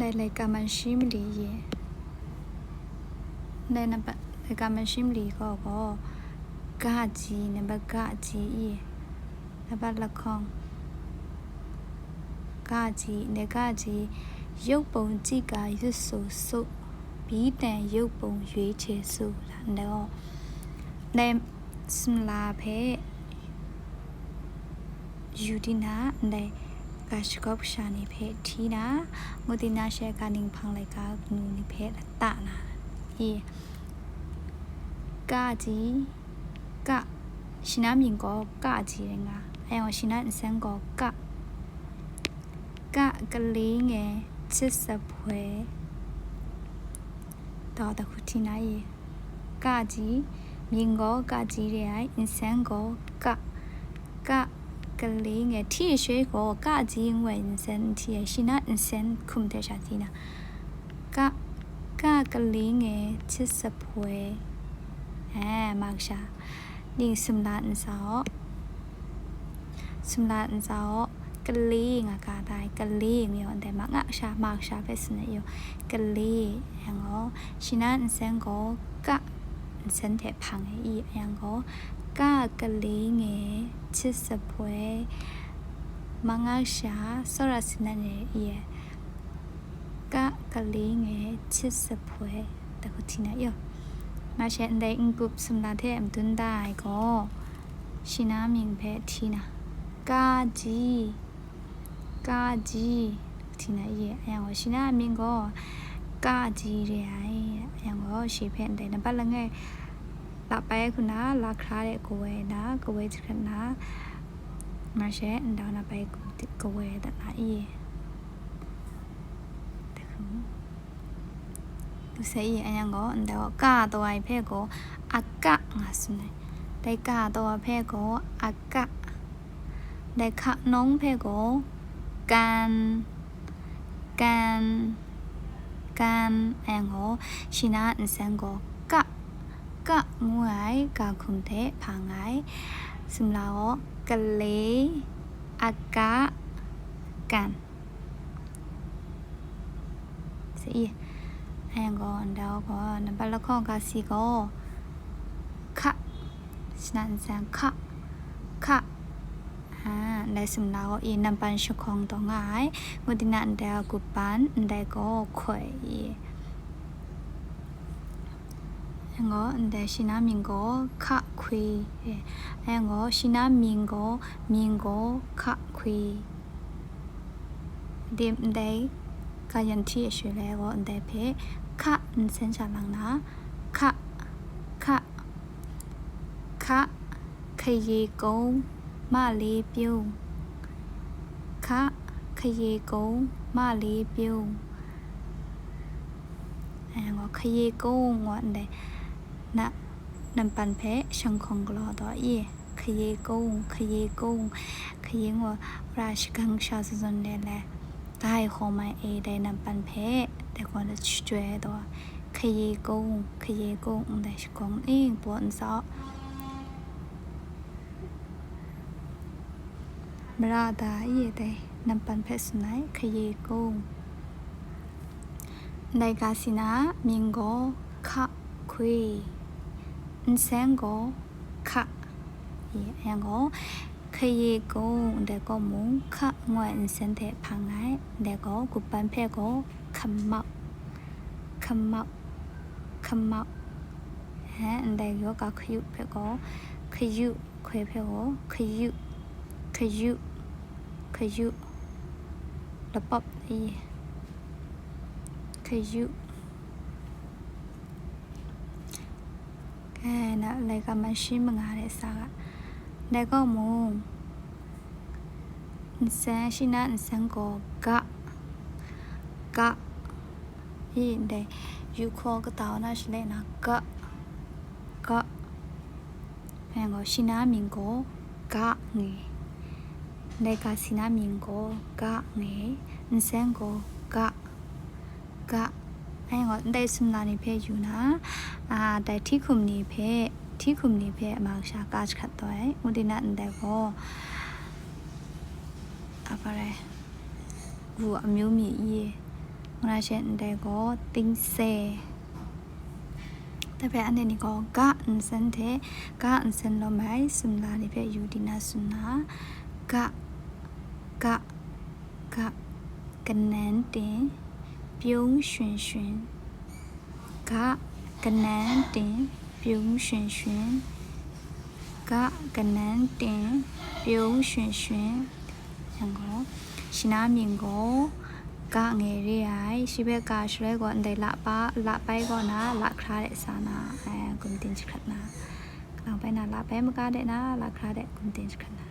နေလေကမန်ရှိမလီရေနေနဘလေကမန်ရှိမလီကောကောကာကြီးနဘကာကြီးဤနဘလခေါင်ကာကြီးနေကာကြီးရုပ်ပုံကြည့်ကရွတ်ဆူဆုဘီးတန်ရုပ်ပုံရွေးချယ်ဆူလာတော့နေစမလာဖဲယူဒီနာနေ ကရှကောပရှာနေဖဲထီနာငိုတိနာရှဲကနင်းဖောင်းလိုက်ကနူနေဖဲတာနာအေးကာကြီးကရှင်နာမြင်ကောကကြီးရင်ကအဲအောင်ရှင်နာအစမ်းကောကကကလေးငယ်ချစ်စပွဲတော့တခုထီနာရေကကြီးမြင်ကောကကြီးရဲ့အစမ်းကောကက ကလေးငယ်ထီရွှေကောကကြီးဝင်စန်ထီရှင်နာအစမ်းခုမ်တဲ့ရှာတီနာကကကလေးငယ်ချစ်စပွဲအဲမကရှာဒီစမလာအန်ဆောစမလာအန်ဆောကလေးငါကတိုင်းကလေးမျိုးတဲ့မငါရှာမရှာပဲစနေယောကလေးဟန်ကိုရှင်နာအန်စန်ကိုကအန်စန်တဲ့ဖန်အေးအန်ကို ကကလေးငယ်ချစ်စပွဲမငါရှာဆောရစနနေရဲ့ကကလေးငယ်ချစ်စပွဲတခုချိနေရောငါရှန်တဲ့အင်ကုပ်စမ်လာတဲ့အမ်တွန်းဒိုင်ကိုရှင်နာမြင်ဖဲထီနာကာကြီးကာကြီးထီနာရဲ့အရင်ကရှင်နာမြင်ကိုကာကြီးရဲ့အရင်ကရှိဖဲတဲ့နပတ်လငယ် လာပဲခုနာလာခရာတဲ့ကိုဝဲနာကိုဝဲချခနာမရှဲအန်ဒေါနာပဲကိုဝဲတဲ့နာအေးတခုသူစိတ်အရင်ကိုအန်တော့ကတော့အိဖဲကိုအကငါစနေတိုင်ကတော့ဖဲကိုအကတိုင်ခနုံးဖဲကိုကန်ကန်ကန်အရင်ကိုရှင်နာအန်ဆန်ကိုကကငွိုင်ကခုန်တဲ့ဖာငိုင်စမလာကိုကလေး กะมวยกาคุมเทผางไงสุมลาวกะเลอากะกันสิไอ้กอนเดาก่อนนับละข้อกาสิก็คะฉันแสงคะคะอ่าได้สมลาวอีนับปันชคองตองไงที่นั่นเดากุปันได้ก็ข่อย ngo de shina mingo kha khui e ngo shina mingo mingo kha khui dim de ka yan thi shwe le go de phe kha sen cha lang na kha kha kha khaye gong ma le pyu kha khaye gong ma le pyu အဲငေါခရေကုန်းငေါအဲ့ န်စင်ချလန်နာခခခခရေကုံမလေးပြုံးခခရေကုံမလေးပြုံးအဲငေါခရေကုံငေါအန်တဲ့နနံပန်ဖေရှန်ခုံကလောတော့အေးခရေကုံခရေကုံခရေငေါရာရှကန်ရှာစစွန်တယ်လဲဒါဟိုမိုင်အေဒဲနံပန်ဖဲတဲ့ကောလကျွဲတော့ခရေကုန်းခရေကုန်းတဲ့ရှကုန်းအင်းပွန်စောမရတာအေးတဲ့နံပန်ဖဲစနိုင်ခရေကုန်းနိုင်ကစီနာမင်ကိုခခွေ အန်ဆန်ကိုခအေးအန်ကိုခရေကုံဒေကောမုံခငွေအစန်တဲ့ဖန်ငိုင်ဒေကောကုပန်ဖဲကိုခမောက်ခမောက်ခမောက်ဟဲအန်ဒေယောကခယုဖဲကိုခယုခွေဖဲကိုခယုခယုခယုလပပ အဲနာလိုက်ကမရှိမငါတဲ့စာကဒါကောမုံစန်ရှိနာစန်ကိုကကဤတဲ့ယူခေါ်ကတောင်းနာရှိလေနာကကဟန်ကိုရှိနာမင်ကိုကငေဒါကရှိနာမင်ကိုကငေစန်ကိုကက အဲ့ငေါအသေးစင်လာနေဖေယူနာအာတိုင်ထိခုမနေဖေထိခုမနေဖေအမောက်ရှာကာချခတ်တော့ဦးဒီနာအန်တဲ့ဘောအပါရဲဘူအမျိုးမြည်ရေငရရှင်အန်တဲ့ကိုတင်းဆဲတပည့်အနေနဲ့ကောကအန်စန်တဲ့ကအန်စန်လို့မိုင်စင်လာနေဖေယူဒီနာစင်နာကကကကနန်တင် ပြုံးရွှင်ရွှင်ကကနန်းတင်ပြုံးရွှင်ရွှင်ကကနန်းတင်ပြုံးရွှင်ရွှင်ရန်ကုန်ရှင်နာမြင်ကိုကငယ်လေးရိုင်ရှိဘက်ကရှလဲကောအန်ဒေလာပါလာပိုက်ကောနာလာခရတဲ့စာနာအဲကွန်တင်ချခနာကောင်းပိုင်နာလာပဲမကားတဲ့နာလာခရတဲ့ကွန်တင်ချခနာ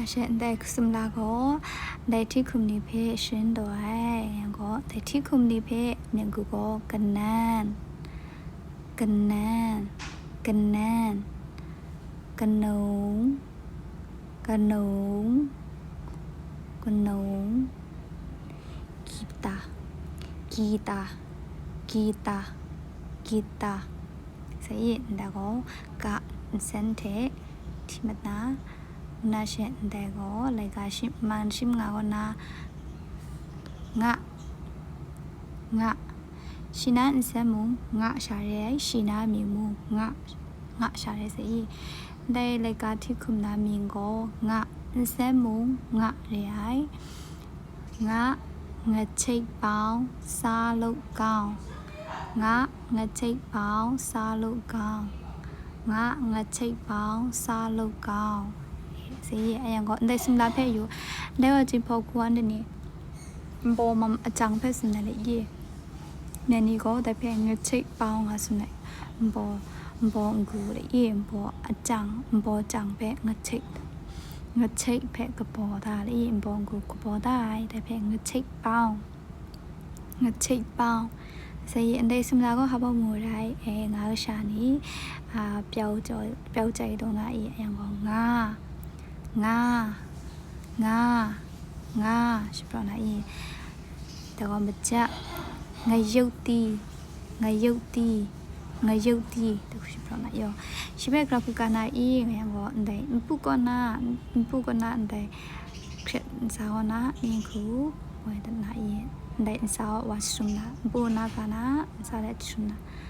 အဲတော့ကာချမနာယေအရှန်တဲ့စမလာကိုဒိုင်တီကွန်နီဖေရှင်တော့အဲရန်ကိုဒိုင်တီကွန်နီဖေမြန်ကူကိုကနန်ကနန်ကနန်ကနုံကနုံကနုံဂီတာဂီတာဂီတာဂီတာစရင်ဒါကိုကစန်တဲ့ဒီမနာ နာရှင်တဲ့ကိုလေကရှိမန်ရှိငါကနာငါငါရှင်နာအစမုံငါရှာရဲရှင်နာမြေမူငါငါရှာရဲစီဒေလေကတိခုနာမြင်ကိုငါအစမုံငါရဲငါငါချိတ်ပေါင်းစားလို့ကောင်းငါငါချိတ်ပေါင်းစားလို့ကောင်းငါငါချိတ်ပေါင်းစားလို့ကောင်း စီအရင်ကအန်ဒစင်လာဖဲယူလဲဝချီဖောက်ကွမ်းနေဘောမအချောင်ဖဲစနေလေရေနနီကိုတဖဲငါချိတ်ပေါင်းငါစနေဘောဘောငူလေယေဘောအချောင်ဘောချောင်ဖဲငါချိတ်ငချိတ်ဖက်ကပေါ်တာလေဘုံကူကပေါ်တာတဲ့ဖက်ငချိတ်ပေါင်းငချိတ်ပေါင်းစရအန်ဒေစမလာကိုဟာဘမူရိုင်အဲငါရှာနီအာပျောက်ကြောပျောက်ကြိုက်တော့ငါအေးအရင်ကငါ ငါငါငါရှိပနာအေးတော့မကြငရုတ်တီငရုတ်တီငရုတ်တီတခုရှိပနာယောရှိဘက်ကပူကနာအီငယံကိုအန်တိုင်ပူကနာပူကနာအန်တိုင်ခရက်ဇာဝနာအင်ခုဝေဒနာအီအန်တိုင်ဇာဝါဆုနာပူနာကနာဇာလက်ဆုနာပူကနာကနာဇာလက်ဆုနာအီအန်တိုင်ရှင်နာမြင်ကိုငါရေအိုင်အင်ဆဲမုံငါရေလိုက်ကမရှိကရုဘယူကတော့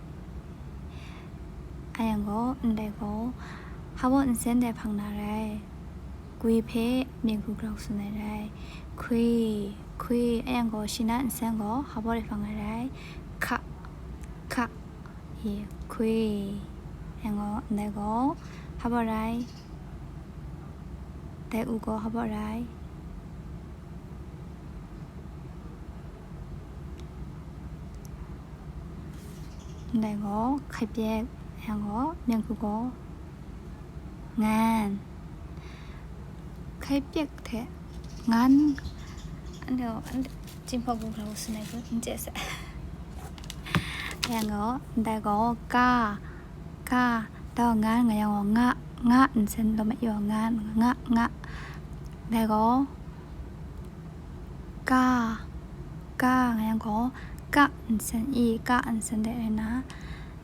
하얀 거, 은데 거, 하버 인센데 방나래, 구이 페, 미국 그랑수네래, 구이, 구이, 하얀 거, 시나 인센 거, 하버리 방나래, 카, 카, 예, 구이, 하얀 거, 은데 거, 하버라이, 대우고 하버라이, 내가 가볍 nghe ngó, nên cứ 한국어 ngàn. Khai biết thế. Ngàn anh đâu anh chim phong cùng thằng xin anh cứ anh chết sẽ. Hàng ngõ đại gõ ca. Ca tao ngàn ngày ngó ngạ, ngạ anh xin tao mẹ giờ ngàn ngã ngã đại gõ ca. Ca ngày ngó, ca. Anh xin y ca anh xin đại na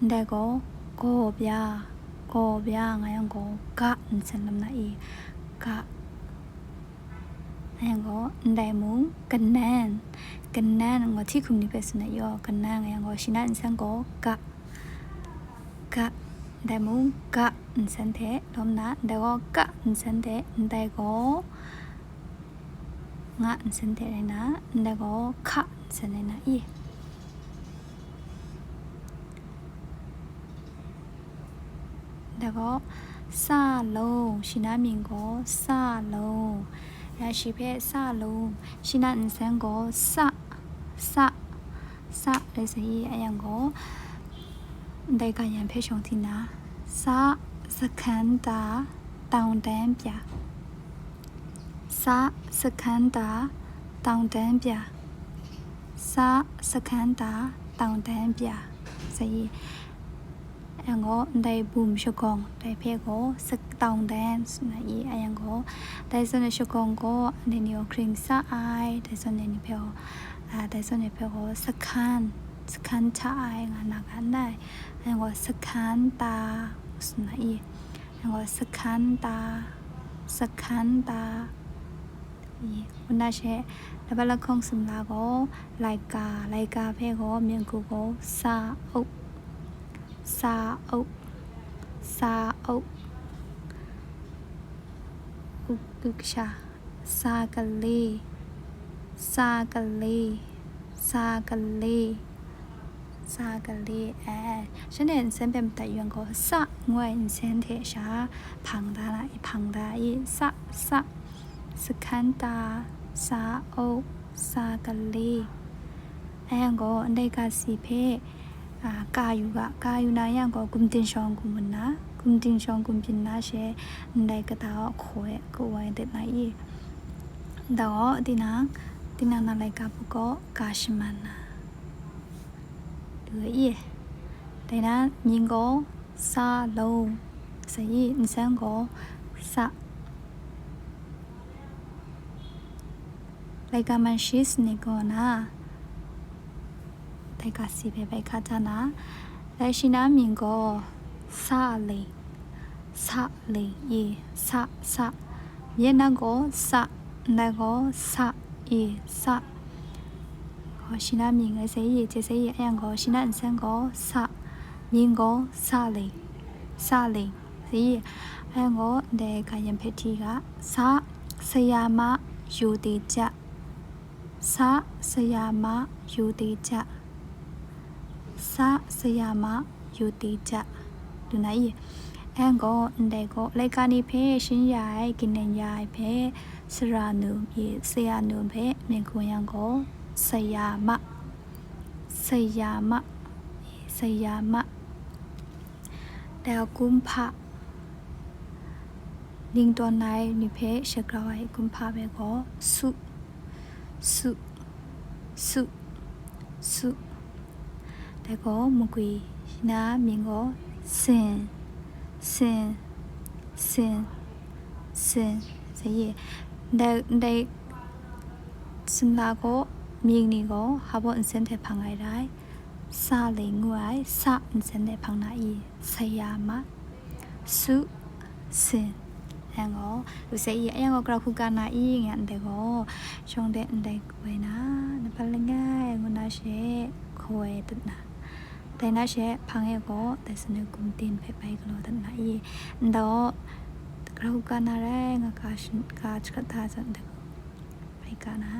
đại gõ ကိုဗျာကိုဗျာငါယံကိုကအန်စန်လမ်နာအီကငါယံကိုအန်ဒိုင်မူကနန်ကနန်ငါတိခုနိပစနယောကနန်ငါယံကိုရှင်နန်စန်ကိုကကဒမုံကအန်စန်တဲ့ဒမနာဒကောကအန်စန်တဲ့အန်တိုင်ကိုငါအန်စန်တဲ့နာဒကောခအန်စန်တဲ့နာအေး ထဲကောစလုံးရှင်နာမြင်ကောစလုံးရရှိဖဲစလုံးရှင်နာအန်ဆန်ကောစစစလေးစီအယံကောဒိုင်ကယံဖဲရှုံတင်နာစစခန္တာတောင်တန်းပြစစခန္တာတောင်တန်းပြစစခန္တာတောင်တန်းပြစရေး အငေါဒိုင်ဘူမရှကုံဒိုင်ဖေကိုစကတောင်တန်းစနဤအယံကိုဒိုင်စနရှကုံကိုအနေနီယခရင်စာအိုင်ဒိုင်စနနီဖေကိုအာဒိုင်စနဖေကိုစခန်းစခန်းချအိုင်ငါနာကန်နိုင်အယံကိုစခ ซาอุซาอุอุกุกชาซากัลีซากัลีซากัลีซากัลีแอฉันเห็นเส้นเป็นแต่ยังก็ซะงวยเส้นเทชาพังดาละพังดาอีซะซะสกันตาซาอุซากัลีแองก็ได้กาสีเพ အာကာယူကကာယူနာယံကိုကုမ်တင်ရှောင်းကုမနာကုမ်တင်ရှောင်းကုမ်ပင်နာရှေအန္တိကတာခွဲကိုဝိုင်းတဲ့နိုင်ဤတော့ဒီနာဒီနာနာလိုက်ကပကောကာရှမနာလူဤဒေနာမြင်ကိုစာလုံးစရီအစံကိုစာလိုက်ကာမန်ရှိစနီကောနာ တိုက်ကစီပဲပဲခါတနာလက်ရှိနာမြင်ကိုစာလေစာလေယေစာစာမျက်နှာကိုစာနာကိုစာယေစာဟောရှိနာမြင်ငယ်စေးရေကျေစေးရေအယံကိုရှိနာအစံကိုစာမြင်ကိုစာလေစာလေစီအယံကိုဒေခယံဖက်တီကစာဆရာမယူတည်ကြ စာစရာမယုတိကြဒုနိုင်အန်ကိုအန်တဲ့ကိုလေကာနီဖေရှင်းရိုင်ကိနေရိုင်ဖေစရာနုပြေဆရာနုဖေမြင်ခွန်ရံကိုစရာမစရာမစရာမတဲ့ကုမ္ဖနင်းတော်နိုင်နိဖေရှကရဝိုင်ကုမ္ဖဘေကိုစုစုစုစု တကောမကွေနာမြင်ကိုစင်စင်စင်စင်စရေဒါဒါစမလာကိုမြင်နေကိုဟာဘောအစင်တဲ့ဖန်လိုက်တိုင်းစာလေငွိုင်စာအစင်တဲ့ဖန်နိုင်ဆရာမစုစင်အန်ကိုလူစိအန်ကိုကရခုကနာအီငန်တဲ့ကိုရှုံးတဲ့အန်တဲ့ကွေနာနပလငယ်ငနာရှေခွေတနာ แต่น่าเชื่อพังเอก็แต่สนุกกุมตินไปไปก็รอทันไหนดอกเราการอะไรงกาชกาชกตาจันเด็กไปกันนะ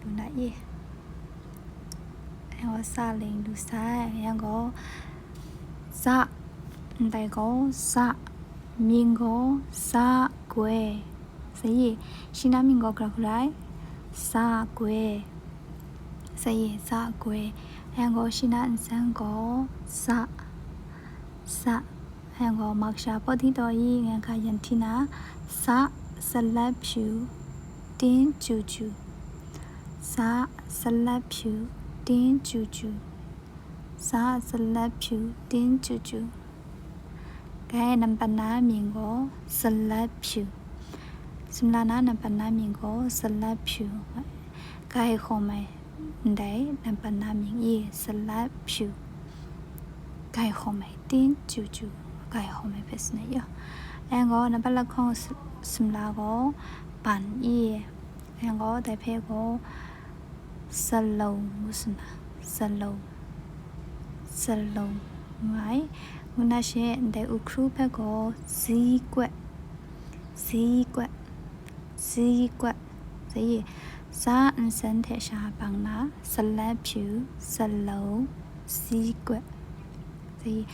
ดูไหนแล้วซาเลงดูซ่ายังก็ซาแต่ก็ซามิงก็ซาเกวสิชินามิงก็กระไรซาเกวสิซาเกว ရှင်နာအန်ဆန်ကိုစာစာအန်ကိုမက်ရှာပတိတော်ဤငန်ခယန်တီနာစာဆလပ်ဖြူတင်းကျူကျူစာဆလပ်ဖြူတင်းကျူကျူစာဆလပ်ဖြူတင်းကျူကျူကဲနံပါတ်နာမြင်ကိုဆလတ်ဖြူစ မလာနာနံပါတ်နာမြင်ကိုဆလတ်ဖြူကဲခေါ်မယ်ဒဲနံပါတ်နာမြင်ဤဆလတ်ဖြူကဲခေါ်မယ်တင်းကျူကျူကဲခေါ်မယ်ပဲစနေရအန်ကိုနံပါတ်လက်ခေါ်စမလာကိုပန်ဤအန်ကိုတဲ့ဖေကိုဆလုံးမုစနာဆလုံးဆလုံးငိုင်းမနရှေတဲ့ဥခရုဘက်ကိုဇီးကွက်ဇီးကွက်ဇီးကွက်ဇီး စာအန်စန်တဲ့ရှာပန်းနာဆလပ်ဖြူဆလုံးဇီးကွက်ဇီး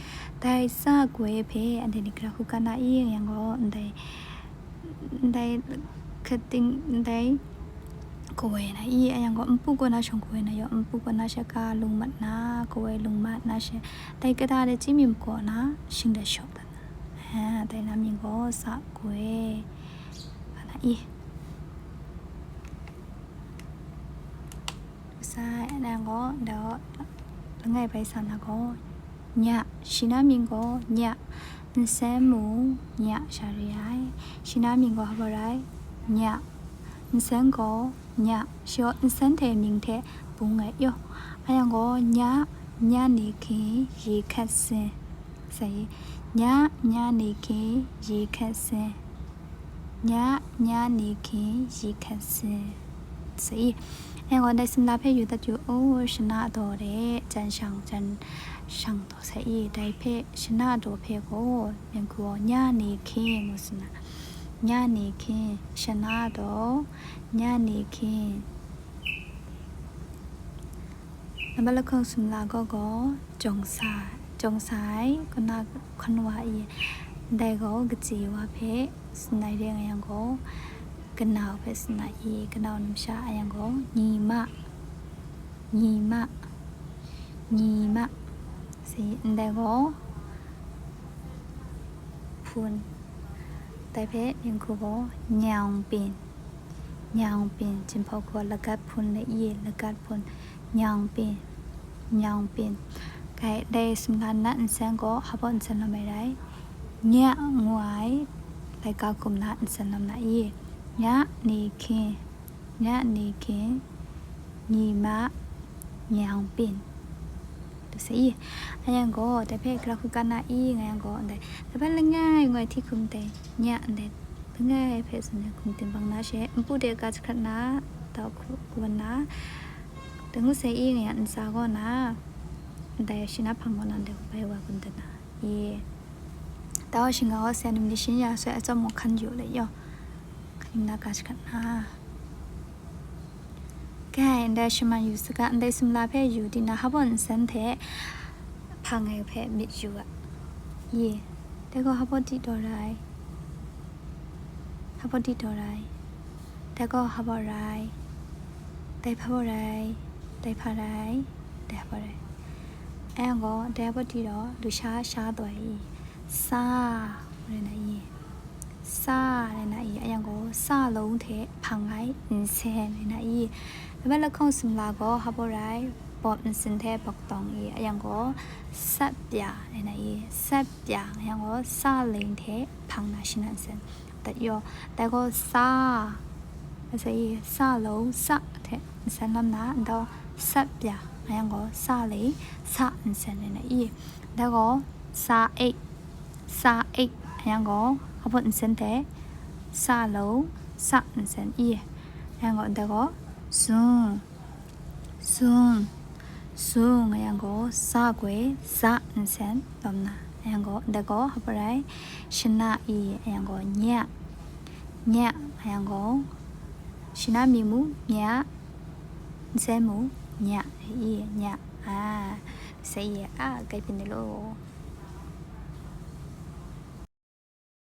တိုင်စကွယ်ဖေအန်ဒီကရခုကနာအီရန်ကိုတဲ့တဲ့ခတင်တဲ့ကိုယ်နာဤအယံကိုအပူကနာရှုံကိုယ်နာယောအပူကနာရှကလုံမနာကိုယ်လုံမနာရှတိုက်ကတာတဲ့ချင်းမြင်ကောနာရှင်တဲ့ရှော့တာဟာတိုင်နာမြင်ကိုစကိုယ်ဘာနာဤ sai đang có đó là ngày bây giờ là có nhà xin na mình có nhà sẽ mù nhà sa ri ai xin na mình có học rồi nhà sẽ có nhà cho sẽ thể mình thể bùng ngày yo ai có nhà nhà này khi gì khác sẽ sai nhà nhà này khi gì အင်္ဂွန်ဒိုင်စမ်လာဖေယူတကျူအိုရှနာတော်တဲ့ဂျန်ရှောင်ဂျန်ရှောင်တော်ဆေးဒိုင်ဖေရှနာတော်ဖေကိုမြန်ကူညနေခင်းမုစနာညနေခင်းရှနာတော်ညနေခင်းနမလခုံစမ်လာကောကောဂျုံစာဂျုံဆိုင်ခနခနဝါအေဒိုင်ကောကကြည်ဝဖေစနိုက်တဲ့ငယံကော ကနောက်ပဲစနာဤကနောက်နမရှာအယံကိုညီမညီမညီမစီအန်တဲ့ကိုဖွန်တိုင်ဖဲရင်ကိုကိုညောင်ပင်ညောင်ပင်ကျင်ဖောက်ကိုလကတ်ဖွန်လေဤလကတ်ဖွန်ညောင်ပင်ညောင်ပင်ကဲဒေစမန်နန်ဆန်ကိုဟဘွန်ဆန်နမေရိုင်ညငွိုင်တိုက်ကကုမနာဆန်နမနာဤ ညနေခင်းညနေခင်းညီမညောင်ပင်တစီအယံကိုတဖက်ကလခုကနာဤငယံကိုတဲ့တဖက်လငယ်ငွေတိခုံတဲ့ညတဲ့လငယ်ဖက်စနေခုံတင်ပန်းနာရှေအပူတဲ့ကချခနာတော့ခုကနာတငုစေဤငယံအစာကောနာတဲ့ရှင်နာဖန်ကောနာတဲ့ဘဲဝကွန်တဲ့နာယေတော့ရှင်ကဆန်နမရှင်ရဆွဲအစမခန့်ယူလေယော indakas kana kai nda shima yu saka nda simla phe yu di na habon san the pha ngai phe mit yu a ye te ko habon ti do rai habon ti do rai te ko habon rai te pha bo rai te pha rai te pha rai အဲကောတဲဘတီတော့လူရှားရှားသွားဤစာရနေဤ စာရနေဤအရင်ကိုစာလုံးတဲ့ဖန်ငိုင်းအင်းဆဲနေနေဤဘယ်လခုံးစမလာကိုဟဘောရိုင်ပေါ်နစင်တဲ့ပေါတောင်ဤအရင်ကိုစက်ပြနေနေဤစက်ပြအရင်ကိုစာလင်းတဲ့ဖန်နာရှင်နစင်တယောတဲကိုစာအစေစာလုံးစတဲ့စံလမ်းနာတော့စက်ပြအရင်ကိုစာလေးစအင်းဆဲနေနေဤဒါကိုစာအိတ်စာအိတ်အရင်ကို ဟဘွန်စန်တဲ့စာလုံးစအန်စန်ဤအန်ကိုတကောဇွန်းဇွန်းဇွန်းအန်ကိုစာကွယ်စအန်စန်တော့နာအန်ကိုတကောဟပရိုင်ရှနာဤအန်ကိုညညအန်ကိုရှနာမီမူညဇဲမူညဤညအာစေးရအာကိပင်းလို့